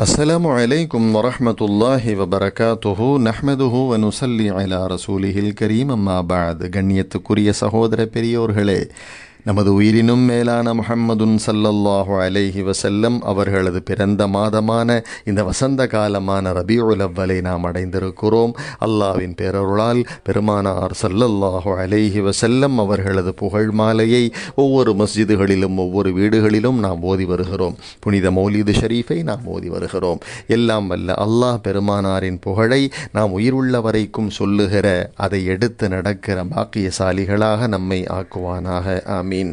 السلام عليكم ورحمة الله وبركاته نحمده ونصلي على رسوله الكريم أما بعد கண்ணியத்துக்குரிய சகோதர பெரியோர்களே நமது உயிரினும் மேலான முஹம்மதுன் சல்லல்லாஹு அலைஹி வசல்லம் அவர்களது பிறந்த மாதமான இந்த வசந்த காலமான ரபியுல் அவ்வலை நாம் அடைந்திருக்கிறோம். அல்லாவின் பேரருளால் பெருமானார் சல்லல்லாஹு அலைஹி வசல்லம் அவர்களது புகழ் மாலையை ஒவ்வொரு மஸ்ஜிதுகளிலும் ஒவ்வொரு வீடுகளிலும் நாம் ஓதி வருகிறோம். புனித மௌலிது ஷரீஃபை நாம் ஓதி வருகிறோம். எல்லாம் வல்ல அல்லாஹ் பெருமானாரின் புகழை நாம் உயிருள்ள வரைக்கும் சொல்லுகிற அதை எடுத்து நடக்கிற பாக்கியசாலிகளாக நம்மை ஆக்குவானாக. ஆமீன்.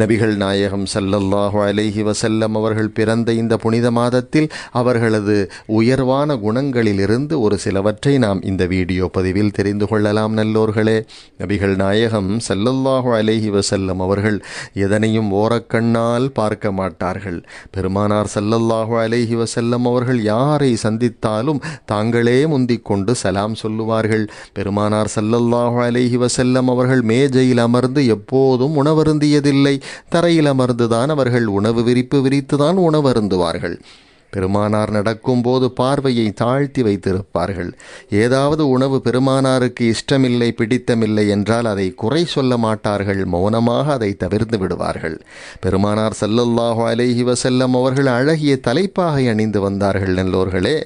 நபிகள் நாயகம் சல்லல்லாஹு அலைஹி வசல்லம் அவர்கள் பிறந்த இந்த புனித மாதத்தில் அவர்களது உயர்வான குணங்களிலிருந்து ஒரு சிலவற்றை நாம் இந்த வீடியோ பதிவில் தெரிந்து கொள்ளலாம் நல்லோர்களே. நபிகள் நாயகம் சல்லல்லாஹு அலைஹி வசல்லம் அவர்கள் எதனையும் ஓரக்கண்ணால் பார்க்க மாட்டார்கள். பெருமானார் சல்லல்லாஹு அலைஹி வசல்லம் அவர்கள் யாரை சந்தித்தாலும் தாங்களே முந்திக் கொண்டு சலாம் சொல்லுவார்கள். பெருமானார் சல்லல்லாஹு அலைஹி வசல்லம் அவர்கள் மேஜையில் அமர்ந்து எப்போதும் உணவருந்தியதில்லை தரையில் அமர்ந்துதான் அவர்கள் உணவு விரிப்பு விரித்துதான் உணவருந்துவார்கள். பெருமானார் நடக்கும்போது பார்வையை தாழ்த்தி வைத்திருப்பார்கள். ஏதாவது உணவு பெருமானாருக்கு இஷ்டமில்லை பிடித்தமில்லை என்றால் அதை குறை சொல்ல மாட்டார்கள் மௌனமாக அதை தவிர்த்து விடுவார்கள். பெருமானார் சல்லல்லாஹு அலைஹி வசல்லம் அவர்கள் அழகிய தலைப்பாகை அணிந்து வந்தார்கள் நல்லோர்களே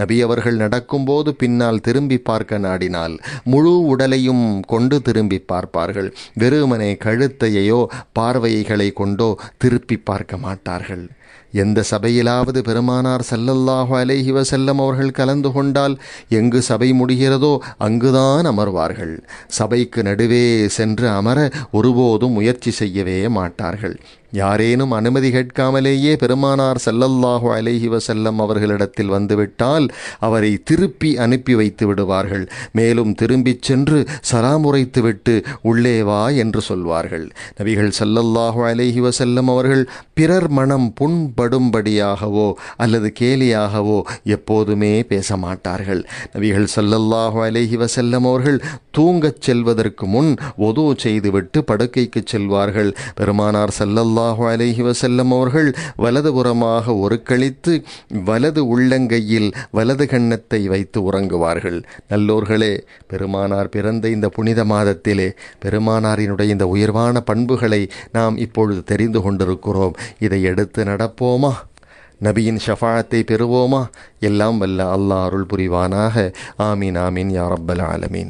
நபி அவர்கள் நடக்கும்போது பின்னால் திரும்பி பார்க்க நாடினால் முழு உடலையும் கொண்டு திரும்பி பார்ப்பார்கள். வெறுமனை கழுத்தையோ பார்வைகளை கொண்டோ திருப்பி பார்க்க மாட்டார்கள். எந்த சபையிலாவது பெருமானார் சல்லல்லாஹு அலேஹி வசல்லம் அவர்கள் கலந்து கொண்டால் எங்கு சபை முடிகிறதோ அங்குதான் அமர்வார்கள். சபைக்கு நடுவே சென்று அமர ஒருபோதும் முயற்சி செய்யவே மாட்டார்கள். யாரேனும் அனுமதி கேட்காமலேயே பெருமானார் சல்லல்லாஹு அலைஹி வசல்லம் அவர்களிடத்தில் வந்துவிட்டால் அவரை திருப்பி அனுப்பி வைத்து விடுவார்கள். மேலும் திரும்பிச் சென்று சராமுரைத்துவிட்டு உள்ளே வா என்று சொல்வார்கள். நபிகள் சல்லல்லாஹு அலைஹி வசல்லம் அவர்கள் பிறர் மனம் புண்படும்படியாகவோ அல்லது கேலியாகவோ எப்போதுமே பேச மாட்டார்கள் நபிகள் சல்லல்லாஹு அலைஹி வசல்லம் அவர்கள் தூங்கச் செல்வதற்கு முன் ஒது செய்துவிட்டு படுக்கைக்கு செல்வார்கள். பெருமானார் செல்லல்லா சல்லல்லாஹு அலைஹி வசல்லம் அவர்கள் வலதுபுறமாக ஒரு கழித்து வலது உள்ளங்கையில் வலது கண்ணத்தை வைத்து உறங்குவார்கள். நல்லோர்களே பெருமானார் பிறந்த இந்த புனித மாதத்திலே பெருமானாரினுடைய இந்த உயர்வான பண்புகளை நாம் இப்பொழுது தெரிந்து கொண்டிருக்கிறோம். இதை எடுத்து நடப்போமா? நபியின் ஷஃபாத்தை பெறுவோமா? எல்லாம் வல்ல அல்லாஹ் அருள் புரிவானாக. ஆமீன் ஆமீன் யா ரப்பல் ஆலமீன்.